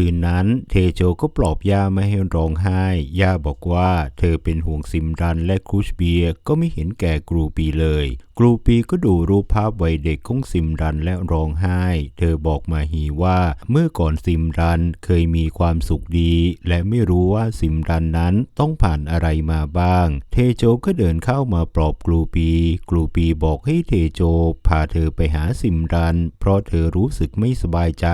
คืนนั้น เทโจก็ปลอบย่าไม่ให้ร้องไห้ ย่าบอกว่าเธอเป็นห่วงซิมรันและครูชเบียก็ไม่เห็นแก่กรูปีเลย กรูปีก็ดูรูปภาพวัยเด็กของซิมรันและร้องไห้ เธอบอกมาฮีว่าเมื่อก่อนซิมรันเคยมีความสุขดี และไม่รู้ว่าซิมรันนั้นต้องผ่านอะไรมาบ้าง เทโจก็เดินเข้ามาปลอบกรูปีกรูปีบอกให้เทโจพาเธอไปหาซิมรัน เพราะเธอรู้สึกไม่สบายใจ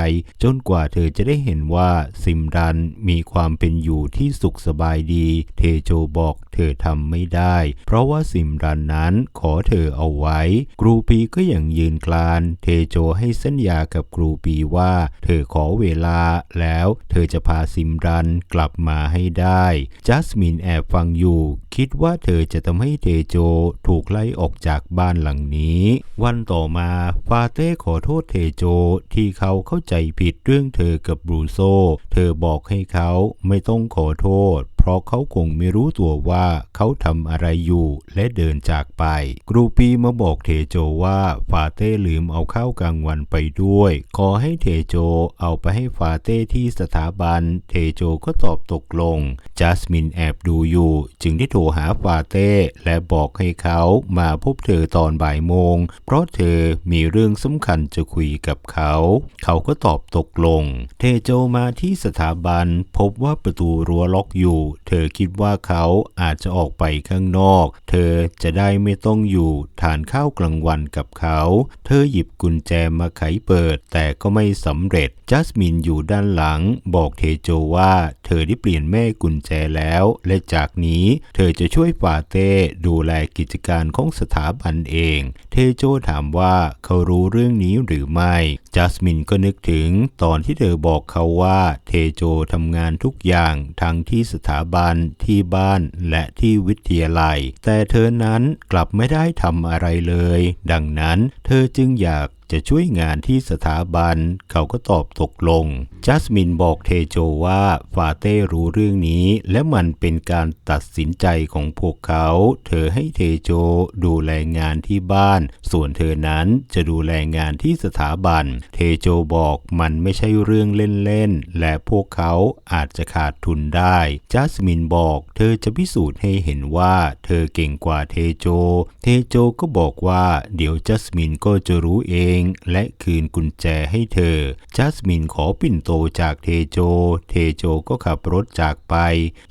จนกว่าเธอจะได้เห็นว่าซิมรันมีความเป็นอยู่ที่สุขสบายดี เทโจบอกเธอทำไม่ได้ เพราะว่าซิมรันนั้นขอเธอเอาไว้กรูปีก็ยังยืนกลาน เทโจให้สัญญากับกรูปีว่า เธอขอเวลาแล้วเธอจะพาซิมรันกลับมาให้ได้จัสมินแอบฟังอยู่ คิดว่าเธอจะทำให้เทโจถูกไล่ออกจากบ้านหลังนี้ วันต่อมาฟาเต้ขอโทษเทโจที่เขาเข้าใจผิดเรื่องเธอกับบรูโซ เธอบอกให้เขาไม่ต้องขอโทษเพราะเขาคงไม่รู้ตัวว่าเขาทำอะไรอยู่และเดินจากไปกรูปีมาบอกเทโจว่าฟาเต้ลืมเอาข้าวกลางวันไปด้วย ขอให้เทโจเอาไปให้ฟาเต้ที่สถาบัน เทโจก็ตอบตกลง จัสมินแอบดูอยู่ จึงได้โทรหาฟาเต้และบอกให้เขามาพบเธอตอนบ่ายโมง เพราะเธอมีเรื่องสำคัญจะคุยกับเขา เขาก็ตอบตกลง เทโจมาที่สถาบันพบว่าประตูรั้วล็อกอยู่ เธอคิดว่าเขาอาจจะออกไปข้างนอก เธอจะได้ไม่ต้องอยู่ทานข้าวกลางวันกับเขา เธอหยิบกุญแจมาไขเปิด แต่ก็ไม่สำเร็จ จัสมินอยู่ด้านหลัง บอกเทโจว่าเธอได้เปลี่ยนแม่กุญแจแล้ว และจากนี้เธอจะช่วยปาเต้ดูแลกิจการของสถาบันเอง เทโจถามว่าเขารู้เรื่องนี้หรือไม่ จัสมินก็นึกถึงตอนที่เธอบอกเขาว่าเทโจทำงานทุกอย่างทั้งที่สถาบันที่บ้านและที่วิทยาลัย แต่เธอนั้นกลับไม่ได้ทำอะไรเลย ดังนั้นเธอจึงอยาก จะช่วยงานที่สถาบัน เขาก็ตอบตกลง จัสมินบอกเทโจว่าฟาเต้รู้เรื่องนี้ และมันเป็นการตัดสินใจของพวกเขา เธอให้เทโจดูแลงานที่บ้าน ส่วนเธอนั้นจะดูแลงานที่สถาบัน เทโจบอกมันไม่ใช่เรื่องเล่นๆ และพวกเขาอาจจะขาดทุนได้ จัสมินบอกเธอจะพิสูจน์ให้เห็นว่าเธอเก่งกว่าเทโจ เทโจก็บอกว่าเดี๋ยวจัสมินก็จะรู้เองและคืนกุญแจให้เธอ จัสมินขอปิ่นโตจากเทโจ เทโจก็ขับรถจากไป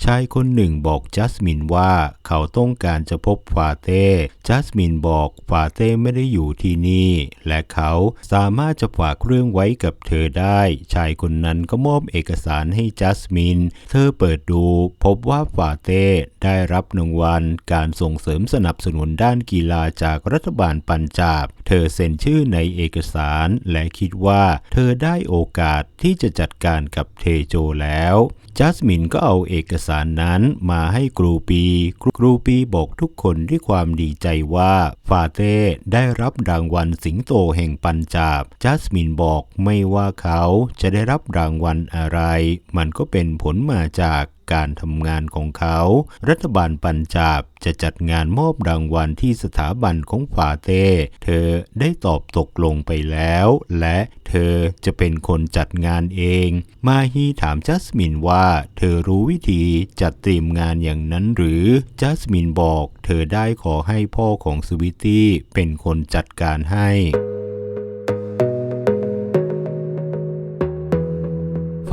ชายคนหนึ่งบอกจัสมินว่าเขาต้องการจะพบฟาเต้ จัสมินบอกฟาเต้ไม่ได้อยู่ที่นี่ และเขาสามารถจะฝากเรื่องไว้กับเธอได้ ชายคนนั้นก็มอบเอกสารให้จัสมิน เธอเปิดดูพบว่าฟาเต้ได้รับรางวัลการส่งเสริมสนับสนุนด้านกีฬาจากรัฐบาลปัญจาบ เธอเซ็นชื่อในเอกสารและคิดว่าเธอได้โอกาสที่จะจัดการกับเทโจแล้วจัสมินก็เอาเอกสารนั้นมาให้กรูปีกรูปีบอกทุกคนด้วยความดีใจว่าฟาเต้ได้รับรางวัลสิงโตแห่งปัญจาบ จัสมินบอกไม่ว่าเขาจะได้รับรางวัลอะไร มันก็เป็นผลมาจากการทำงานของเขา รัฐบาลปัญจาบจะจัดงานมอบรางวัลที่สถาบันของฟาเต้ เธอได้ตอบตกลงไปแล้ว และเธอจะเป็นคนจัดงานเอง มาฮีถามจัสมินว่าเธอรู้วิธีจัดเตรียมงานอย่างนั้นหรือ จัสมินบอกเธอได้ขอให้พ่อของสวิตตี้เป็นคนจัดการให้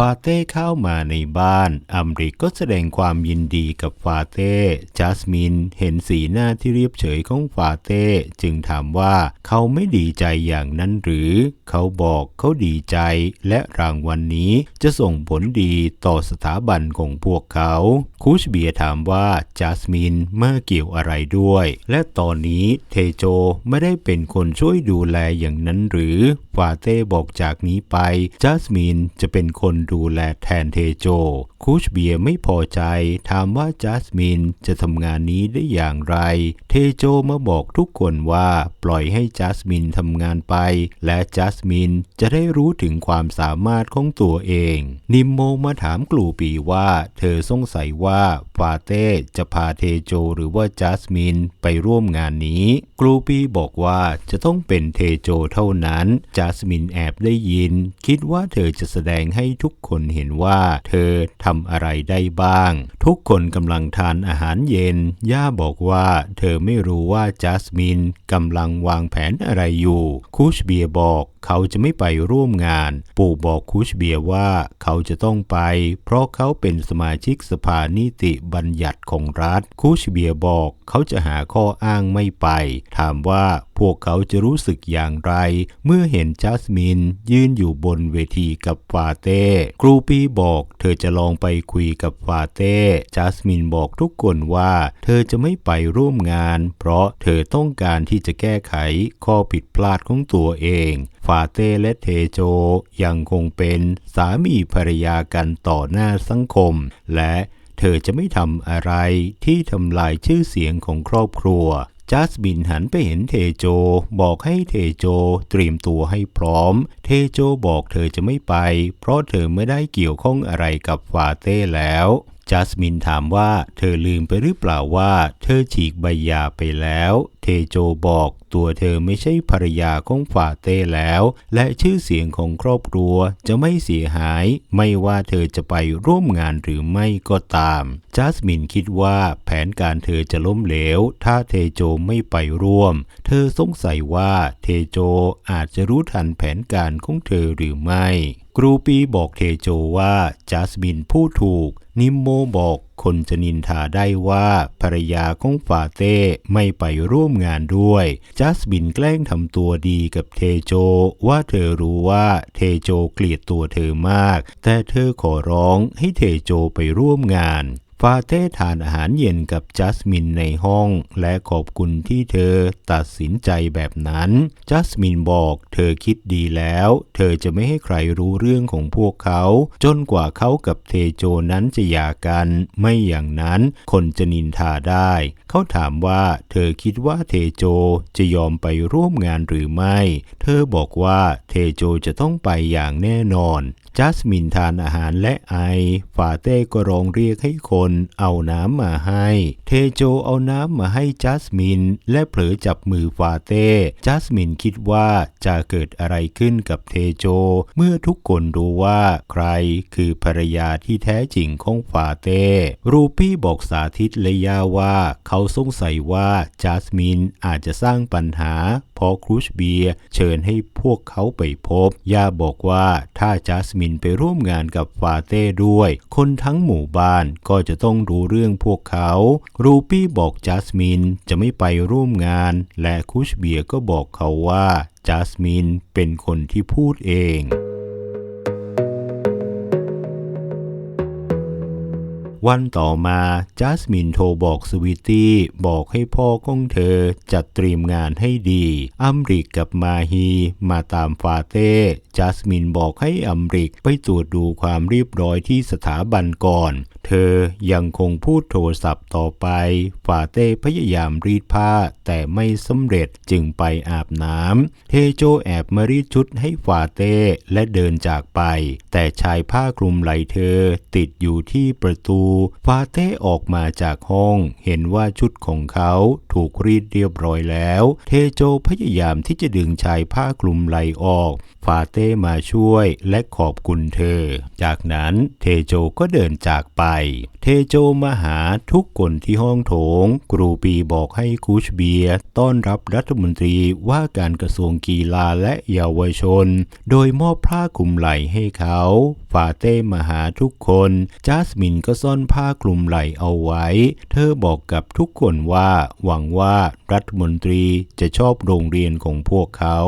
ฟาเต้เข้ามาในบ้าน อัมริกก็แสดงความยินดีกับฟาเต้จัสมินเห็นสีหน้าที่เรียบเฉยของฟาเต้จึงถามว่าเขาไม่ดีใจอย่างนั้นหรือ เขาบอกเขาดีใจ และรางวัลนนี้จะส่งผลดีต่อสถาบันของพวกเขา คูชเบียถามว่าจัสมินมาเกี่ยวอะไรด้วย และตอนนี้เทโจไม่ได้เป็นคนช่วยดูแลอย่างนั้นหรือฟาเต้บอกจากนี้ไปจัสมินจะเป็นคนดูแลแทนเทโจ คูชเบียไม่พอใจถามว่าจัสมินจะทำงานนี้ได้อย่างไร เทโจมาบอกทุกคนว่าปล่อยให้จัสมินทำงานไป และจัสมินจะได้รู้ถึงความสามารถของตัวเอง นิมโมมาถามกลูปีว่า เธอสงสัยว่าฟาเต้จะพาเทโจหรือว่าจัสมินไปร่วมงานนี้ กลูปีบอกว่าจะต้องเป็นเทโจเท่านั้นจัสมินแอบได้ยิน คิดว่าเธอจะแสดงให้ทุกคนเห็นว่าเธอทำอะไรได้บ้าง ทุกคนกำลังทานอาหารเย็น ย่าบอกว่าเธอไม่รู้ว่าจัสมินกำลังวางแผนอะไรอยู่ คูชเบียบอกเขาจะไม่ไปร่วมงาน ปู่บอกคูชเบียว่าเขาจะต้องไป เพราะเขาเป็นสมาชิกสภานิติบัญญัติของรัฐ คูชเบียบอกเขาจะหาข้ออ้างไม่ไป ถามว่าพวกเขาจะรู้สึกอย่างไร เมื่อเห็นจัสมินยืนอยู่บนเวทีกับฟาเต้กรูปีบอกเธอจะลองไปคุยกับฟาเต้จัสมินบอกทุกคนว่า เธอจะไม่ไปร่วมงาน เพราะเธอต้องการที่จะแก้ไขข้อผิดพลาดของตัวเอง ฟาเต้และเทโจยังคงเป็นสามีภรรยากันต่อหน้าสังคม และเธอจะไม่ทำอะไรที่ทำลายชื่อเสียงของครอบครัว จัสบินหันไปเห็นเทโจ บอกให้เทโจเตรียมตัวให้พร้อม เทโจบอกเธอจะไม่ไป เพราะเธอไม่ได้เกี่ยวข้องอะไรกับฟาเต้แล้ว จัสมินถามว่าเธอลืมไปหรือเปล่าว่าเธอฉีกใบหย่าไปแล้ว เทโจบอกตัวเธอไม่ใช่ภรรยาของฟาเต้แล้ว และชื่อเสียงของครอบครัวจะไม่เสียหาย ไม่ว่าเธอจะไปร่วมงานหรือไม่ก็ตามจัสมินคิดว่าแผนการเธอจะล้มเหลว ถ้าเทโจไม่ไปร่วม เธอสงสัยว่าเทโจอาจจะรู้ทันแผนการของเธอหรือไม่ รูปีบอกเทโจว่าจัสมินพูดถูก นิมโมบอกคนจะนินทาได้ว่าภรรยาของฟาเต้ไม่ไปร่วมงานด้วย จัสมินแกล้งทำตัวดีกับเทโจว่าเธอรู้ว่าเทโจเกลียดตัวเธอมาก แต่เธอขอร้องให้เทโจไปร่วมงาน ฟาเต้ทานอาหารเย็นกับจัสมินในห้อง และขอบคุณที่เธอตัดสินใจแบบนั้น จัสมินบอกเธอคิดดีแล้ว เธอจะไม่ให้ใครรู้เรื่องของพวกเขา จนกว่าเขากับเทโจนั้นจะหย่ากัน ไม่อย่างนั้นคนจะนินทาได้ เขาถามว่าเธอคิดว่าเทโจจะยอมไปร่วมงานหรือไม่ เธอบอกว่าเทโจจะต้องไปอย่างแน่นอนจัสมินทานอาหารและไอ ฟาเต้ก็ร้องเรียกให้คนเอาน้ำมาให้ เทโจเอาน้ำมาให้จัสมิน และเผลอจับมือฟาเต้ จัสมินคิดว่าจะเกิดอะไรขึ้นกับเทโจ เมื่อทุกคนรู้ว่าใครคือภรรยาที่แท้จริงของฟาเต้ รูปี้บอกสาธิตแลยาว่า เขาสงสัยว่าจัสมินอาจจะสร้างปัญหา พอครูชเบียเชิญให้พวกเขาไปพบ ย่าบอกว่าถ้าจัสมินไปร่วมงานกับฟาเต้ด้วย คนทั้งหมู่บ้านก็จะต้องรู้เรื่องพวกเขา รูปี้บอกจัสมินจะไม่ไปร่วมงาน และครูชเบียก็บอกเขาว่าจัสมินเป็นคนที่พูดเอง วันต่อมาจัสมินโทรบอกสวิตตี้บอกให้พ่อของเธอจัดเตรียมงานให้ดี อัมริกกับมาฮีมาตามฟาเต้จัสมินบอกให้อัมริกไปตรวจดูความเรียบร้อยที่สถาบันก่อน เธอยังคงพูดโทรศัพท์ต่อไป ฟาเต้พยายามรีดผ้าแต่ไม่สำเร็จจึงไปอาบน้ำ เทโจแอบมารีดชุดให้ฟาเต้และเดินจากไป แต่ชายผ้าคลุมไหลเธอติดอยู่ที่ประตูฟาเต้ออกมาจากห้อง เห็นว่าชุดของเขาถูกรีดเรียบร้อยแล้ว เทโจพยายามที่จะดึงชายผ้าคลุมไหลออก ฟาเต้มาช่วยและขอบคุณเธอ จากนั้นเทโจก็เดินจากไป เทโจมาหาทุกคนที่ห้องโถงกรูปีบอกให้คูชเบียต้อนรับรัฐมนตรีว่าการกระทรวงกีฬาและเยาวชน โดยมอบผ้าคลุมไหล่ให้เขา ฟาเต้มาหาทุกคน จัสมินก็ซ่อนผ้าคลุมไหล่เอาไว้ เธอบอกกับทุกคนว่าหวังว่ารัฐมนตรีจะชอบโรงเรียนของพวกเขา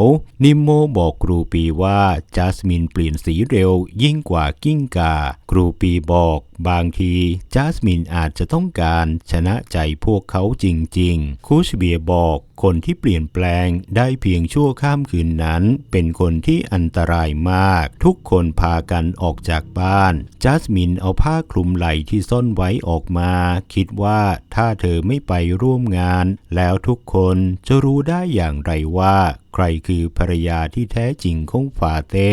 นิมโมบอกครูปีว่าจัสมินเปลี่ยนสีเร็วยิ่งกว่ากิ้งกา ครูปีบอก บางทีจัสมินอาจจะต้องการชนะใจพวกเขาจริง ๆ คูชเบียบอกคนที่เปลี่ยนแปลงได้เพียงชั่วข้ามคืนนั้น เป็นคนที่อันตรายมาก ทุกคนพากันออกจากบ้าน จัสมินเอาผ้าคลุมไหล่ที่ซ่อนไว้ออกมา คิดว่าถ้าเธอไม่ไปร่วมงาน แล้วทุกคนจะรู้ได้อย่างไรว่า ใครคือภรรยาที่แท้จริงของฟาเต้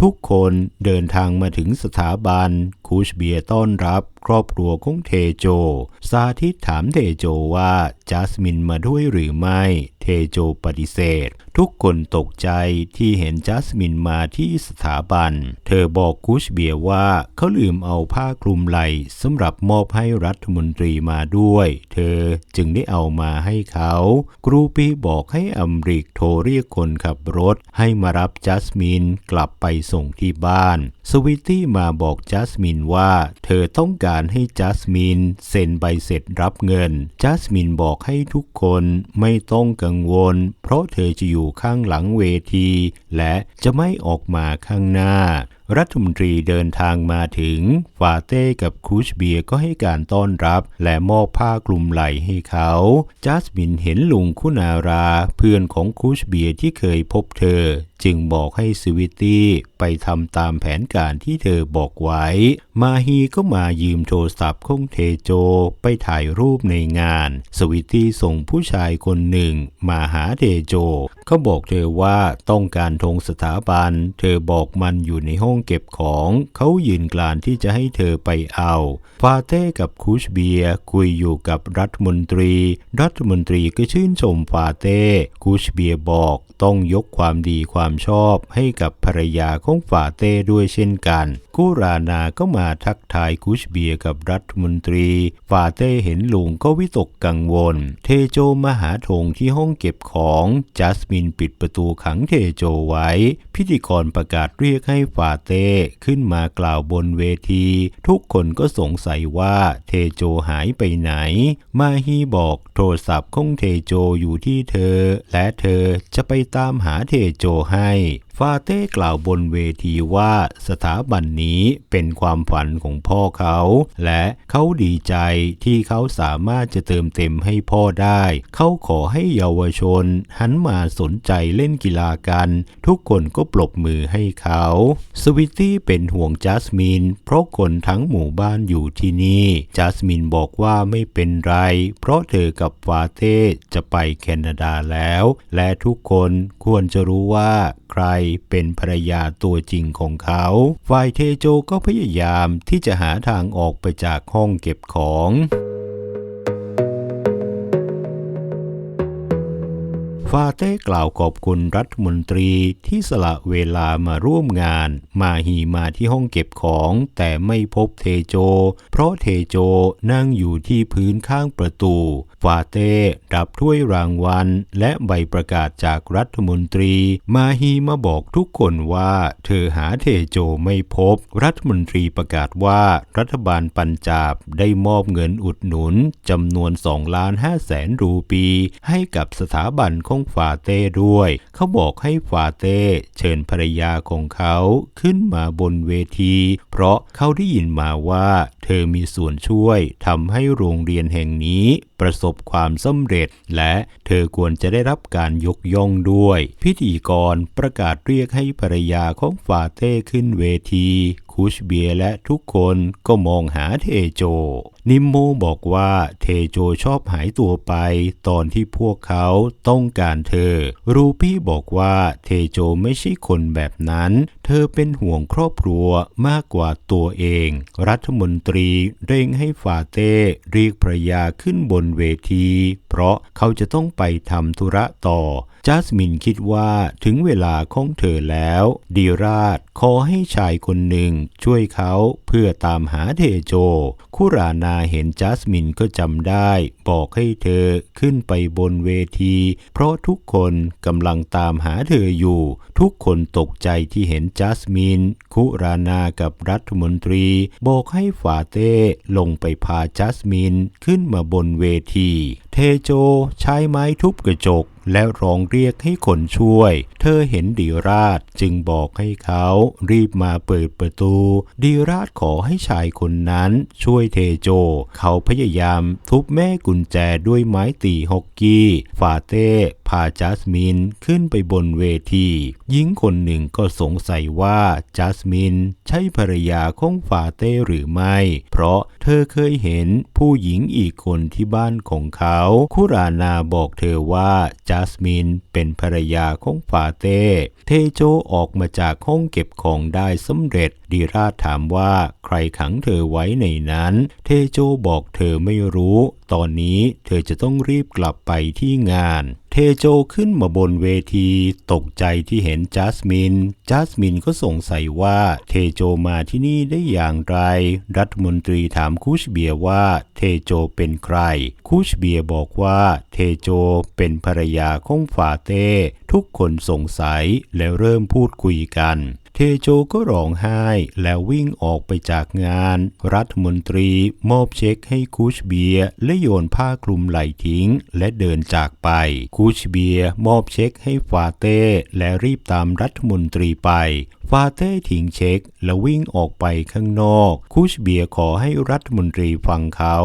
ทุกคนเดินทางมาถึงสถาบัน คูชเบียต้อนรับครอบครัวของเทโจ สาธิตถามเทโจว่าจัสมินมาด้วยหรือไม่ เทโจปฏิเสธ ทุกคนตกใจที่เห็นจัสมินมาที่สถาบัน เธอบอกคุชเบียว่าเขาลืมเอาผ้าคลุมไหล่สำหรับมอบให้รัฐมนตรีมาด้วย เธอจึงได้เอามาให้เขากรูปีบอกให้อัมริกโทรเรียกคนขับรถให้มารับจัสมินกลับไปส่งที่บ้าน สวิตตี้มาบอกจัสมินว่าเธอต้องการให้จัสมินเซ็นใบเสร็จรับเงิน จัสมินบอกให้ทุกคนไม่ต้องกังวล เพราะเธอจะอยู่ข้างหลังเวที และจะไม่ออกมาข้างหน้า รัฐมนตรีเดินทางมาถึง ฟาเต้กับครูชเบียก็ให้การต้อนรับ และมอบผ้ากลุ่มไหล่ให้เขา จัสมินเห็นลุงคุณารา เพื่อนของครูชเบียที่เคยพบเธอ จึงบอกให้สวิตตี้ไปทำตามแผนการที่เธอบอกไว้ มาฮีก็มายืมโทรศัพท์ของเทโจไปถ่ายรูปในงาน สวิตตี้ส่งผู้ชายคนหนึ่งมาหาเทโจ เขาบอกเธอว่าต้องการธงสถาบัน เธอบอกมันอยู่ในห้องเก็บของ เขายืนกลานที่จะให้เธอไปเอาฟาเต้กับคูชเบียคุยอยู่กับรัฐมนตรี รัฐมนตรีก็ชื่นชมฟาเต้คูชเบียบอกต้องยกความดีความชอบให้กับภรรยาของฟาเต้ด้วยเช่นกันกูรานาก็มาทักทายคูชเบียกับรัฐมนตรีฟาเต้เห็นลุงก็วิตกกังวล เทโจมาหาธงที่ห้องเก็บของจัสมินปิดประตูขังเทโจไว้ พิธีกรประกาศเรียกให้ฟาเต้ขึ้นมากล่าวบนเวที ทุกคนก็สงสัยว่าเทโจหายไปไหน มาฮีบอกโทรศัพท์ของเทโจอยู่ที่เธอ และเธอจะไปตามหาเทโจให้ให้ ฟาเต้กล่าวบนเวทีว่าสถาบันนี้เป็นความฝันของพ่อเขา และเขาดีใจที่เขาสามารถจะเติมเต็มให้พ่อได้ เขาขอให้เยาวชน หันมาสนใจเล่นกีฬากัน ทุกคนก็ปรบมือให้เขา สวิตตี้เป็นห่วงจัสมิน เพราะคนทั้งหมู่บ้านอยู่ที่นี่ จัสมินบอกว่าไม่เป็นไร เพราะเธอกับฟาเต้จะไปแคนาดาแล้ว และทุกคนควรจะรู้ว่าใครเป็นภรรยาตัวจริงของเขา ฝ่ายเทโจก็พยายามที่จะหาทางออกไปจากห้องเก็บของฟาเต้กล่าวขอบคุณรัฐมนตรีที่สละเวลามาร่วมงาน มาฮีมาที่ห้องเก็บของ แต่ไม่พบเทโจ เพราะเทโจนั่งอยู่ที่พื้นข้างประตู ฟาเต้รับถ้วยรางวัล และใบประกาศจากรัฐมนตรี มาฮีมาบอกทุกคนว่าเธอหาเทโจไม่พบ รัฐมนตรีประกาศว่ารัฐบาลปัญจาบได้มอบเงินอุดหนุนจำนวน2ล้าน5แสนรูปี ให้กับสถาบันของฟาเต้ด้วย เขาบอกให้ฟาเต้เชิญภรรยาของเขาขึ้นมาบนเวที เพราะเขาได้ยินมาว่า เธอมีส่วนช่วยทำให้โรงเรียนแห่งนี้ประสบความสำเร็จ และเธอควรจะได้รับการยกย่องด้วย พิธีกรประกาศเรียกให้ภรรยาของฟาเต้ขึ้นเวที คูชเบียและทุกคนก็มองหาเทโจ นิมโมบอกว่าเทโจชอบหายตัวไป ตอนที่พวกเขาต้องการเธอ รูปี้บอกว่าเทโจไม่ใช่คนแบบนั้น เธอเป็นห่วงครอบครัวมากกว่าตัวเอง รัฐมนตรีเร่งให้ฟาเต้เรียกภรยาขึ้นบนเวที เพราะเขาจะต้องไปทำธุระต่อ จัสมินคิดว่าถึงเวลาของเธอแล้ว ดีราชขอให้ชายคนหนึ่งช่วยเขาเพื่อตามหาเทโจ คุรานาเห็นจัสมินก็จำได้ บอกให้เธอขึ้นไปบนเวที เพราะทุกคนกำลังตามหาเธออยู่ ทุกคนตกใจที่เห็นจัสมิน คุรานากับรัฐมนตรี บอกให้ฟาเต้ลงไปพาจัสมินขึ้นมาบนเวที เทโจใช้ไม้ทุบกระจกและร้องเรียกให้คนช่วย เธอเห็นดีราชจึงบอกให้เขารีบมาเปิดประตู ดีราชขอให้ชายคนนั้นช่วยเทโจ เขาพยายามทุบแม่กุญแจด้วยไม้ตีฮอกกี้ ฟาเต้พาจัสมินขึ้นไปบนเวทีหญิงคนหนึ่งก็สงสัยว่าจัสมินใช่ภรรยาของฟาเต้หรือไม่ เพราะเธอเคยเห็นผู้หญิงอีกคนที่บ้านของเขา คุรานาบอกเธอว่าจัสมินเป็นภรรยาของฟาเต้ เทโจออกมาจากห้องเก็บของได้สำเร็จดีราถามว่าใครขังเธอไว้ในนั้น เทโจบอกเธอไม่รู้ ตอนนี้เธอจะต้องรีบกลับไปที่งาน เทโจขึ้นมาบนเวที ตกใจที่เห็นจัสมิน จัสมินก็สงสัยว่าเทโจมาที่นี่ได้อย่างไร รัฐมนตรีถามคูชเบียว่าเทโจเป็นใคร คูชเบียบอกว่าเทโจเป็นภรรยาของฟาเต้ ทุกคนสงสัยแล้วเริ่มพูดคุยกันเทโจก็ร้องไห้แล้ววิ่งออกไปจากงาน รัฐมนตรีมอบเช็คให้คูชเบียและโยนผ้าคลุมไหล่ทิ้ง และเดินจากไป คูชเบียมอบเช็คให้ฟาเต้และรีบตามรัฐมนตรีไป ฟาเต้ทิ้งเช็คแล้ววิ่งออกไปข้างนอก คูชเบียขอให้รัฐมนตรีฟังเขา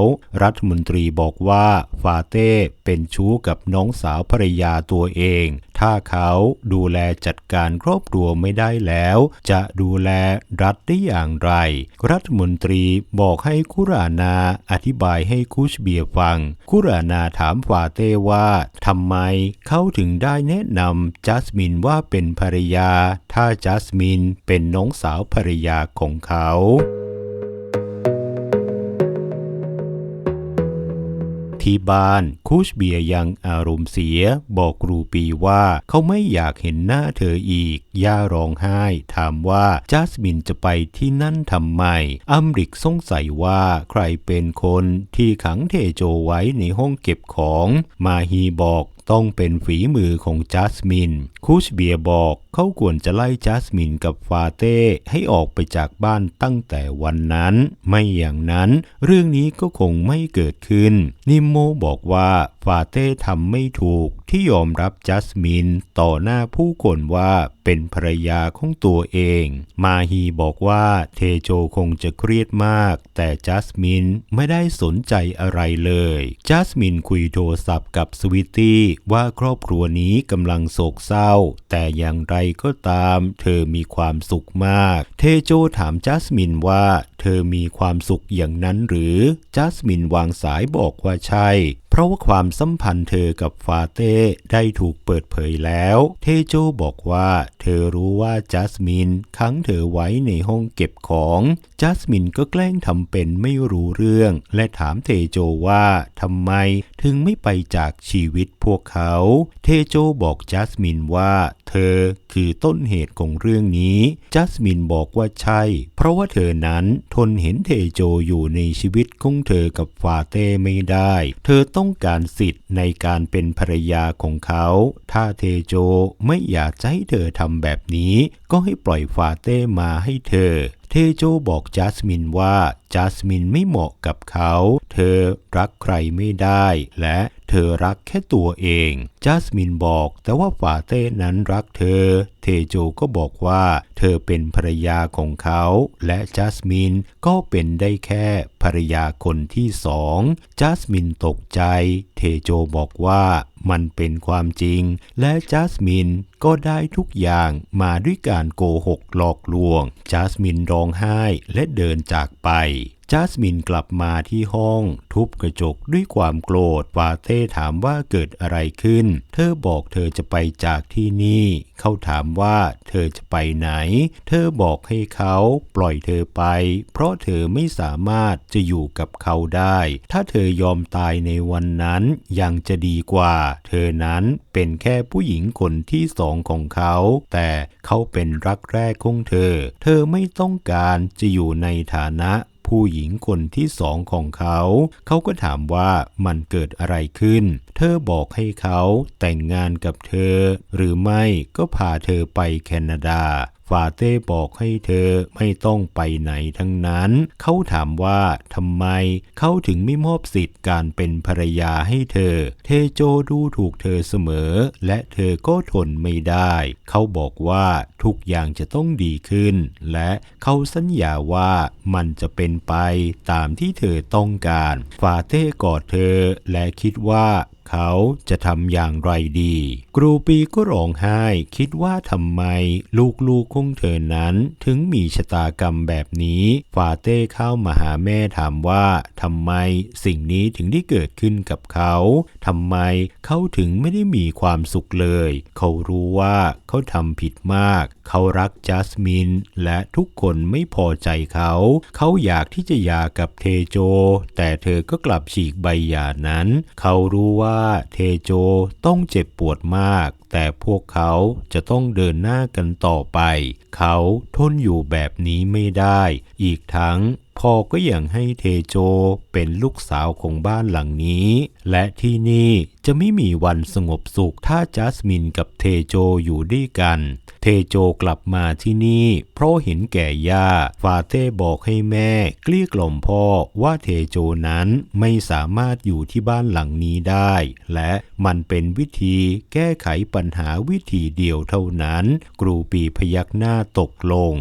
รัฐมนตรีบอกว่าฟาเต้เป็นชู้กับน้องสาวภรรยาตัวเอง ถ้าเขาดูแลจัดการครอบครัวไม่ได้แล้ว จะดูแลรัฐได้อย่างไร รัฐมนตรีบอกให้คุรานาอธิบายให้คูชเบียฟัง คุรานาถามฟาเต้ว่าทำไมเขาถึงได้แนะนำจัสมินว่าเป็นภรรยา ถ้าจัสมินเป็นน้องสาวภรรยาของเขาที่บ้านคูชเบียยังอารมณ์เสีย บอกรูปีว่าเขาไม่อยากเห็นหน้าเธออีก ย่าร้องไห้ ถามว่าจัสมินจะไปที่นั่นทำไมอัมริกสงสัยว่าใครเป็นคนที่ขังเทโจไว้ในห้องเก็บของ มาฮีบอกต้องเป็นฝีมือของจัสมิน คูชเบียบอก เขาควรจะไล่จัสมินกับฟาเต้ให้ออกไปจากบ้านตั้งแต่วันนั้น ไม่อย่างนั้น เรื่องนี้ก็คงไม่เกิดขึ้น นิมโมบอกว่าฟาเต้ทำไม่ถูกที่ยอมรับจัสมินต่อหน้าผู้คนว่าเป็นภรรยาของตัวเอง มาฮีบอกว่าเทโจคงจะเครียดมาก แต่จัสมินไม่ได้สนใจอะไรเลย จัสมินคุยโทรศัพท์กับสวิตตี้ว่าครอบครัวนี้กำลังโศกเศร้า แต่อย่างไรก็ตาม เธอมีความสุขมาก เทโจถามจัสมินว่า เธอมีความสุขอย่างนั้นหรือ จัสมินวางสายบอกว่าใช่ เพราะว่าความสัมพันธ์เธอกับฟาเต้ได้ถูกเปิดเผยแล้ว เทโจบอกว่า เธอรู้ว่าจัสมินขังเธอไว้ในห้องเก็บของ จัสมินก็แกล้งทำเป็นไม่รู้เรื่อง และถามเทโจว่าทำไมถึงไม่ไปจากชีวิตพวกเขา เทโจบอกจัสมินว่า เธอคือต้นเหตุของเรื่องนี้ จัสมินบอกว่าใช่ เพราะว่าเธอนั้นทนเห็นเทโจอยู่ในชีวิตของเธอกับฟาเต้ไม่ได้ เธอต้องการสิทธิ์ในการเป็นภรรยาของเขา ถ้าเทโจไม่อยากจะให้เธอทำแบบนี้ ก็ให้ปล่อยฟาเต้มาให้เธอเทโจบอกจัสมินว่าจัสมินไม่เหมาะกับเขา เธอรักใครไม่ได้ และเธอรักแค่ตัวเอง จัสมินบอก แต่ว่าฟาเต้นั้นรักเธอ เทโจก็บอกว่า เธอเป็นภรรยาของเขา และจัสมินก็เป็นได้แค่ภรรยาคนที่สองจัสมินตกใจ เทโจบอกว่ามันเป็นความจริง และจัสมินก็ได้ทุกอย่างมาด้วยการโกหกหลอกลวง จัสมินร้องไห้และเดินจากไป จัสมินกลับมาที่ห้อง ทุบกระจกด้วยความโกรธฟาเต้ถามว่าเกิดอะไรขึ้น เธอบอกเธอจะไปจากที่นี่ เขาถามว่าเธอจะไปไหน เธอบอกให้เขาปล่อยเธอไป เพราะเธอไม่สามารถจะอยู่กับเขาได้ ถ้าเธอยอมตายในวันนั้นยังจะดีกว่า เธอนั้นเป็นแค่ผู้หญิงคนที่สองของเขา แต่เขาเป็นรักแรกของเธอ เธอไม่ต้องการจะอยู่ในฐานะ ผู้หญิงคนที่สองของเขา เขาก็ถามว่ามันเกิดอะไรขึ้น เธอบอกให้เขาแต่งงานกับเธอ หรือไม่ก็พาเธอไปแคนาดา ฟาเต้บอกให้เธอไม่ต้องไปไหนทั้งนั้น เขาถามว่าทำไมเขาถึงไม่มอบสิทธิ์การเป็นภรรยาให้เธอ เทโจดูถูกเธอเสมอ และเธอก็ทนไม่ได้ เขาบอกว่าทุกอย่างจะต้องดีขึ้น และเขาสัญญาว่ามันจะเป็นไปตามที่เธอต้องการ ฟาเต้กอดเธอและคิดว่า เขาจะทำอย่างไรดีกรูปีก็ร้องไห้คิดว่าทำไมลูกๆของเธอนั้นถึงมีชะตากรรมแบบนี้ฟาเต้เข้ามาหาแม่ถามว่าทำไมสิ่งนี้ถึงได้เกิดขึ้นกับเขาทำไมเขาถึงไม่ได้มีความสุขเลย เขารู้ว่าเขาทำผิดมาก เขารักจัสมิน และทุกคนไม่พอใจเขา เขาอยากที่จะหย่ากับเทโจ แต่เธอก็กลับฉีกใบหย่านั้น เขารู้ว่าเทโจต้องเจ็บปวดมาก แต่พวกเขาจะต้องเดินหน้ากันต่อไป เขาทนอยู่แบบนี้ไม่ได้ อีกทั้งพ่อก็ยังให้เทโจเป็นลูกสาวของบ้านหลังนี้ และที่นี่จะไม่มีวันสงบสุขถ้าจัสมินกับเทโจอยู่ด้วยกัน เทโจกลับมาที่นี่ เพราะเห็นแก่ย่าฟาเต้บอกให้แม่เกลี้ยกล่อมพ่อว่าเทโจนั้นไม่สามารถอยู่ที่บ้านหลังนี้ได้ และมันเป็นวิธีแก้ไขปัญหาวิธีเดียวเท่านั้นกรูปีพยักหน้าตกลง